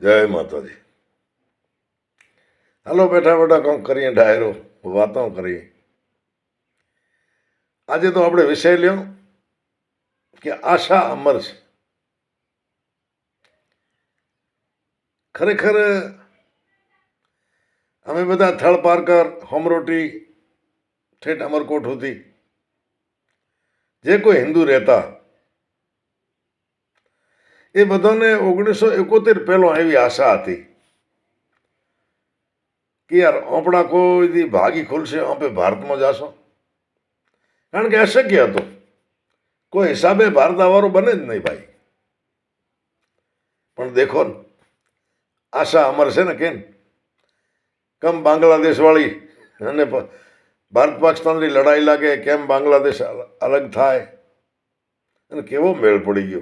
જય માતાજી. હાલો બેઠા બેઠા કંઈક કરીએ ડાયરો? વાતો કરીએ. આજે તો આપણે વિષય લ્યો કે આશા અમર છે. ખરેખર અમે બધા થળ પારકર, હોમરોટી, ઠેઠ અમરકોટ સુધી જે કોઈ હિન્દુ રહેતા એ બધાને ઓગણીસો એકોતેર પહેલો એવી આશા હતી કે યાર આપણા કોઈ ભાગી ખુલશે આપણે ભારતમાં જાશો. કારણ કે અશક્ય હતું. કોઈ હિસાબે ભારત આવવાનું બને જ નહીં ભાઈ. પણ દેખો ને, આશા અમર છે ને કેમ? કમ બાંગ્લાદેશવાળી અને ભારત પાકિસ્તાનની લડાઈ લાગે, કેમ બાંગ્લાદેશ અલગ થાય? અને કેવો મેળ પડી ગયો?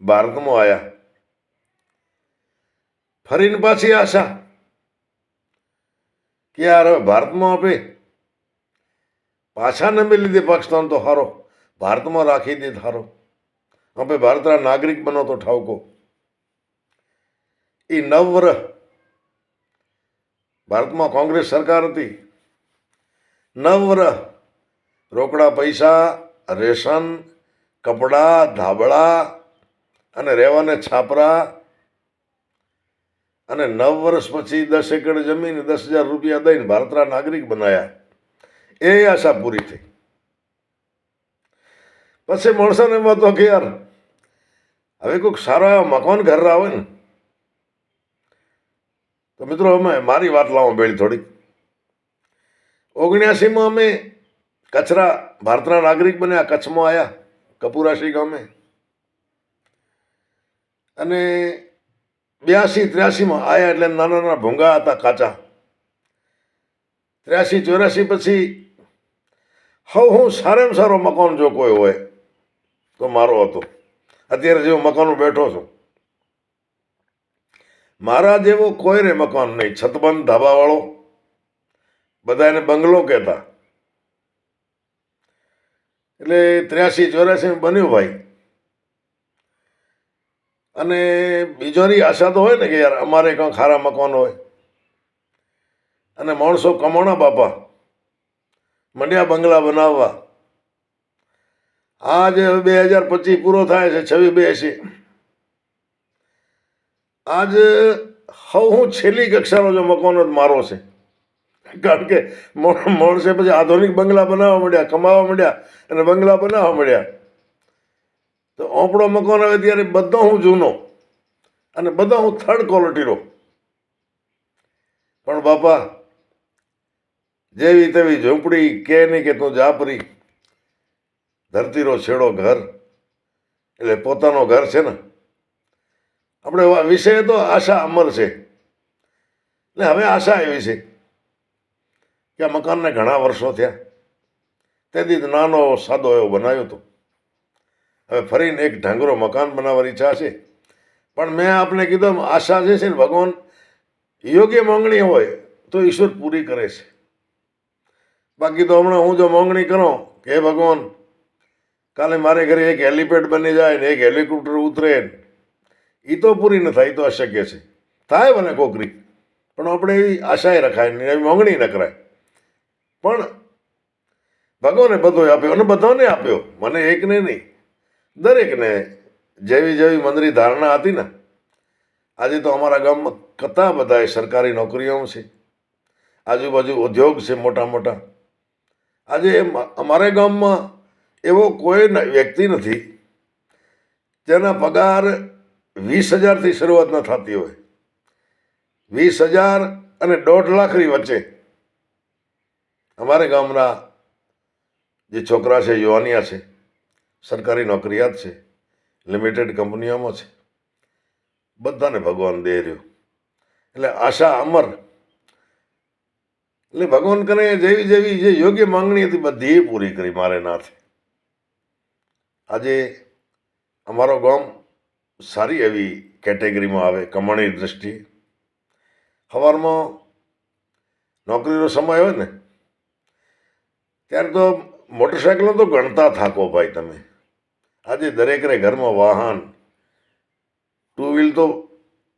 ભારતમાં આવ્યા ફરીને પાછી આશા કે યાર ભારતમાં આપે. પાછા ન મેં લીધે પાકિસ્તાન તો હારો. ભારતમાં રાખી દે હારો. આપણે ભારતના નાગરિક બનો તો ઠાવકો. એ નવ વર્ષ ભારતમાં કોંગ્રેસ સરકાર હતી. નવ વર્ષ રોકડા પૈસા, રેશન, કપડાં, ધાબળા અને રહેવાને છાપરા અને નવ વર્ષ પછી દસ એકર જમીન દસ હજાર રૂપિયા દઈને ભારતના નાગરિક બનાયા. એ આશા પૂરી થઈ. પછી માણસોને એમ હતો કે યાર, હવે કોઈક સારા એવા મકાન ઘર આવે ને. તો મિત્રો અમે મારી વાત લાવો બેળી થોડી ઓગણ્યાસીમાં અમે કચરા ભારતના નાગરિક બન્યા, કચ્છમાં આવ્યા કપૂરાશી ગામે. અને બ્યાસી, ત્ર્યાસીમાં આયા એટલે નાના નાના ભૂંગા હતા કાચા. ત્ર્યાસી, ચોર્યાસી પછી હવે હું સારામાં સારો મકાન જો કોઈ હોય તો મારો હતો. અત્યારે જેવો મકાનો બેઠો છું. મારા જેવો કોઈ રે મકાન નહીં. છતબંધ ધાબાવાળો. બધા એને બંગલો કહેતા. એટલે ત્ર્યાસી, ચોર્યાસીમાં બન્યું ભાઈ. અને બીજોની આશા તો હોય ને કે યાર અમારે કંઈ ખારા મકાન હોય. અને માણસો કમાણા બાપા, મંડ્યા બંગલા બનાવવા. આજ બે હજાર પચીસ પૂરો થાય છે, છવ્વીસ બે એસી આજ હવે હું છેલ્લી કક્ષાનો જો મકાનો જ મારો છે. કારણ કે માણ- માણસે પછી આધુનિક બંગલા બનાવવા માંડ્યા, કમાવા માંડ્યા અને બંગલા બનાવવા માંડ્યા. તો ઓપડો મકાન આવે ત્યારે બધો હું જૂનો અને બધો હું થર્ડ ક્વોલિટીનો પણ બાપા, જેવી તેવી ઝૂંપડી કે નહીં કે તું જાપરી, ધરતીનો છેડો ઘર, એટલે પોતાનો ઘર છે ને. આપણે વિષય તો આશા અમર છે. એટલે હવે આશા એવી છે કે આ મકાનને ઘણા વર્ષો થયા. તેથી નાનો સાદો એવો બનાવ્યો હતો. હવે ફરીને એક ઢાંગરો મકાન બનાવવાની ઈચ્છા છે. પણ મેં આપને કીધું આશા જે છે ને ભગવાન, યોગ્ય માંગણી હોય તો ઈશ્વર પૂરી કરે છે. બાકી તો હમણાં હું જો માંગણી કરું કે ભગવાન, કાલે મારે ઘરે એક હેલિપેડ બની જાય ને એક હેલિકોપ્ટર ઉતરે એ તો પૂરી ન થાય એ તો અશક્ય છે. થાય મને કોકરી પણ આપણે એવી આશાએ રખાય નહીં એવી માંગણી ન કરાય. પણ ભગવાને બધો આપ્યો અને બધાને આપ્યો, મને એકને નહીં. દરેકને જેવી જેવી મંદરી ધારણા હતી ને, આજે તો અમારા ગામમાં કતા બધાએ સરકારી નોકરીઓ છે, આજુબાજુ ઉદ્યોગ છે મોટા મોટા. આજે અમારા ગામમાં એવો કોઈ વ્યક્તિ નથી, જેના પગાર વીસ હજારથી શરૂઆત ન થતી હોય. વીસ હજાર અને દોઢ લાખની વચ્ચે અમારે ગામના જે છોકરા છે, યુવાનિયા છે સરકારી નોકરિયાત છે. લિમિટેડ કંપનીઓમાં છે. બધાને ભગવાન દે રહ્યો. એટલે આશા અમર. એટલે ભગવાન કરે જેવી જેવી જે યોગ્ય માંગણી હતી બધી પૂરી કરી મારે નાથે. આજે અમારો ગામ સારી એવી કેટેગરીમાં આવે, કમાણી દ્રષ્ટિએ. સવારમાં નોકરીનો સમય હોય ને, ત્યારે તો મોટરસાયકલો તો ગણતા થાકો ભાઈ તમે. આજે દરેકને ઘરમાં વાહન ટુ વ્હીલ તો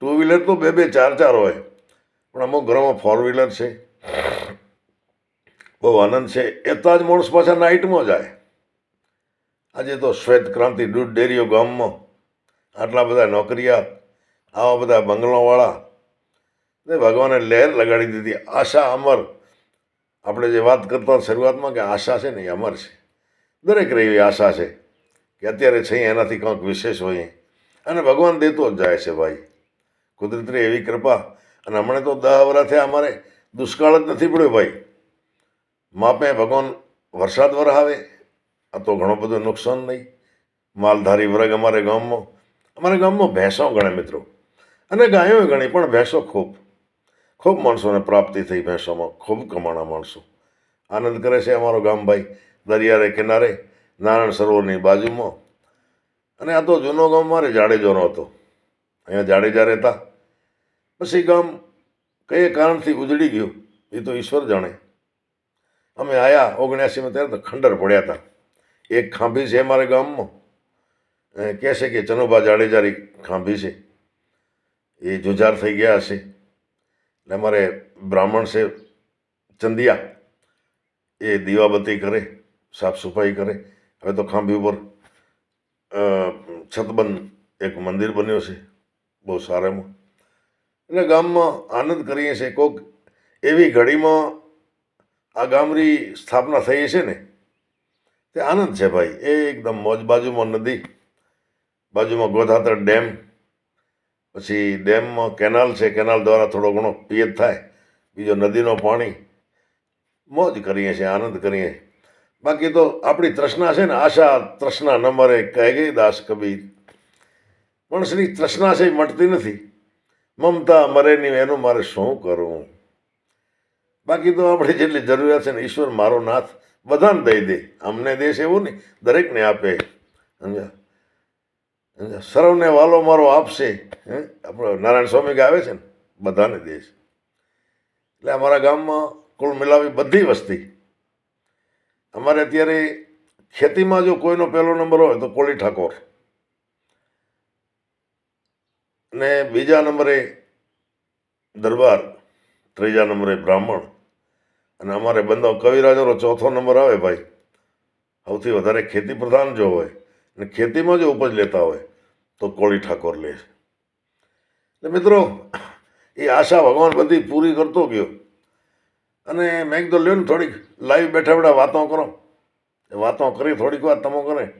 ટુ વ્હીલર તો બે બે ચાર ચાર હોય. પણ અમુક ઘરોમાં ફોર વ્હીલર છે. બહુ આનંદ છે. એટલા જ માણસ પાછા નાઇટમાં જાય. આજે તો શ્વેત ક્રાંતિ દૂધ ડેરીઓ ગામમાં. આટલા બધા નોકરિયાત આવા બધા બંગલોવાળા. ને ભગવાને લહેર લગાડી દીધી. આશા અમર. આપણે જે વાત કરતા શરૂઆતમાં કે આશા છે ને એ અમર છે. દરેક એવી આશા છે. કે અત્યારે છે એનાથી કંઈક વિશેષ હોય. અને ભગવાન દેતો જ જાય છે ભાઈ. કુદરતની એવી કૃપા. અને હમણાં તો દહ વર્ષ થયા અમારે દુષ્કાળ જ નથી પડ્યો ભાઈ. માપે ભગવાન વરસાદ વરસાવે આ તો ઘણું બધું નુકસાન નહીં. માલધારી વર્ગ અમારે ગામમાં. અમારા ગામમાં ભેંસો ગણે મિત્રો. અને ગાયો ગણી, પણ ભેંસો ખૂબ. ખૂબ માણસોને પ્રાપ્તિ થઈ ભેંસોમાં. ખૂબ કમાણા માણસો. આનંદ કરે છે અમારો ગામ ભાઈ. દરિયારે કિનારે નારાયણ સરોવરની બાજુમાં. અને આ તો જૂનો ગામ મારે, જાડેજોનો હતો. અહીંયા જાડેજા રહેતા. પછી ગામ કઈ કારણથી ઉજળી ગયું, એ તો ઈશ્વર જાણે. અમે આવ્યા ઓગણ્યાસીમાં ત્યારે તો ખંડર પડ્યા હતા. એક ખાંભી છે અમારા ગામમાં. કહે છે કે ચનુભા જાડેજારી ખાંભી છે. એ જુજાર થઈ ગયા હશે. એટલે અમારે બ્રાહ્મણ છે ચંદિયા. એ દીવાબત્તી કરે, સાફ સફાઈ કરે. હવે તો ખાંભી ઉપર છતબંધ એક મંદિર બન્યો છે, બહુ સારામાં એટલે ગામમાં આનંદ કરીએ છીએ કોઈક એવી ઘડીમાં આ ગામની સ્થાપના થઈ છે ને, તે આનંદ છે ભાઈ. એ એકદમ મોજ બાજુમાં નદી, બાજુમાં ગોધાતર ડેમ, પછી ડેમમાં કેનાલ છે, કેનાલ દ્વારા થોડો ઘણો પિયત થાય, બીજો નદીનો પાણી. મોજ કરીએ છીએ, આનંદ કરીએ. બાકી તો આપણી તૃષ્ણા છે ને, આશા તૃષ્ણા ન મરે કહે ગઈ દાસ કબીર. માણસની તૃષ્ણા છે મટતી નથી. મમતા મરે નહીં, એનું મારે શું કરવું? બાકી તો આપણે જેટલી જરૂરિયાત છે ને, ઈશ્વર મારો નાથ બધાને દઈ દે. અમને દેશ એવું નહીં, દરેકને આપે. સમજ્યા? સમજ્યા? સર્વને વાલો મારો આપશે. હે? આપણો નારાયણ સ્વામી ગાવે છે ને, બધાને દેશ. એટલે અમારા ગામમાં કુલ મિલાવી બધી વસ્તી. અમારે અત્યારે ખેતીમાં જો કોઈનો પહેલો નંબર હોય તો કોળી ઠાકોર. ને બીજા નંબરે દરબાર, ત્રીજા નંબરે બ્રાહ્મણ. અને અમારે બંદો કવિરાજોનો ચોથો નંબર આવે ભાઈ. સૌથી વધારે ખેતી પ્રધાન જો હોય અને ખેતીમાં જો ઉપજ લેતા હોય તો કોળી ઠાકોર લે એટલે મિત્રો, એ આશા ભગવાન બધી પૂરી કરતો ગયો. અને મેં કીધું, લ્યો ને થોડીક, લાઈવ બેઠા બેઠા વાતો કરો. એ વાતો કરી, થોડીક વાર તમો કરે.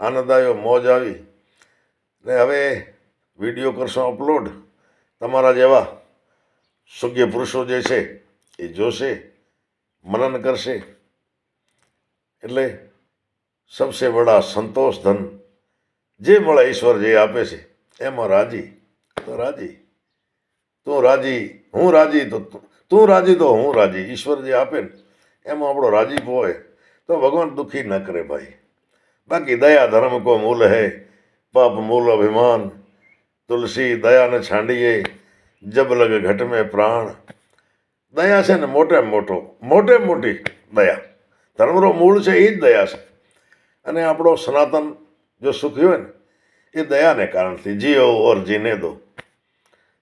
આનંદ આવ્યો, મોજ આવી. ને હવે વીડિયો કરશો અપલોડ. તમારા જેવા સુગ્ય પુરુષો જે છે, એ જોશે, મનન કરશે. એટલે સબસે બડા સંતોષ ધન, જે મળે ઈશ્વર જે આપે છે, એમાં રાજી. તો રાજી. તું રાજી, હું રાજી, તો તું- તું રાજી તો હું રાજી, ઈશ્વર જે આપે ને, એમાં આપણો રાજીપ હોય. તો ભગવાન દુઃખી ન કરે ભાઈ. બાકી દયા ધર્મ કો મૂલ હૈ, પાપ મૂલ અભિમાન. તુલસી દયાને છાંડીએ, જબ લગ ઘટ મેં પ્રાણ. દયા છે ને મોટે મોટો, મોટે મોટી દયા. ધર્મનો મૂળ છે એ જ દયા છે. અને આપણો સનાતન જો સુખી હોય ને, એ દયાને કારણથી જીઓ ઓર જીને દો.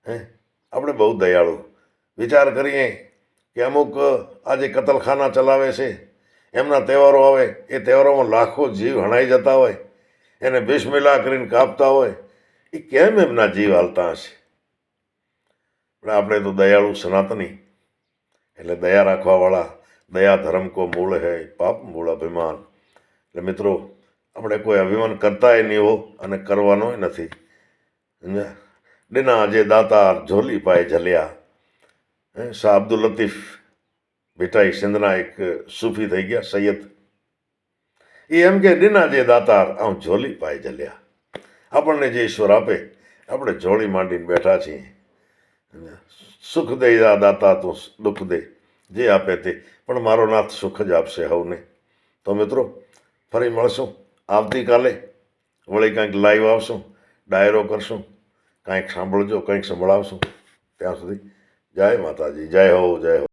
હે? આપણે બહુ દયાળુ. વિચાર કરીએ કે અમુક આજે કતલખાના ચલાવે છે, એમના તહેવારો આવે, એ તહેવારોમાં લાખો જીવ હણાઈ જતા હોય, એને બિસ્મિલા કરીને કાપતા હોય એ કેમ એમના જીવ હાલતા હશે? પણ આપણે તો દયાળુ સનાતની, એટલે દયા રાખવાવાળા, દયા ધર્મ કો મૂળ હૈ, પાપ મૂળ અભિમાન. એટલે મિત્રો, આપણે કોઈ અભિમાન કરતાય નહીં હો, અને કરવાનો નથી. સમજ્યા? ડિના જે દાતાર ઝોલી પાય ઝલ્યા. શાહ અબ્દુલ લતીફ ભેટાઈ સિંધના એક સૂફી થઈ ગયા, સૈયદ. એ એમ કે ડિના જે દાતાર, આમ ઝોલી પાઈ જલ્યા. આપણને જે ઈશ્વર આપે, આપણે જોડી માંડીને બેઠા છીએ. સુખ દે આ દાતા, તું દુઃખ દે. જે આપે તે. પણ મારો નાથ સુખ જ આપશે હવને. તો મિત્રો, ફરી મળશું. આવતીકાલે વળી કંઈક લાઈવ આવશું ડાયરો કરશું. કંઈક સાંભળજો, કંઈક સંભળાવશું. ત્યાં સુધી જય માતાજી જય હો જય હો.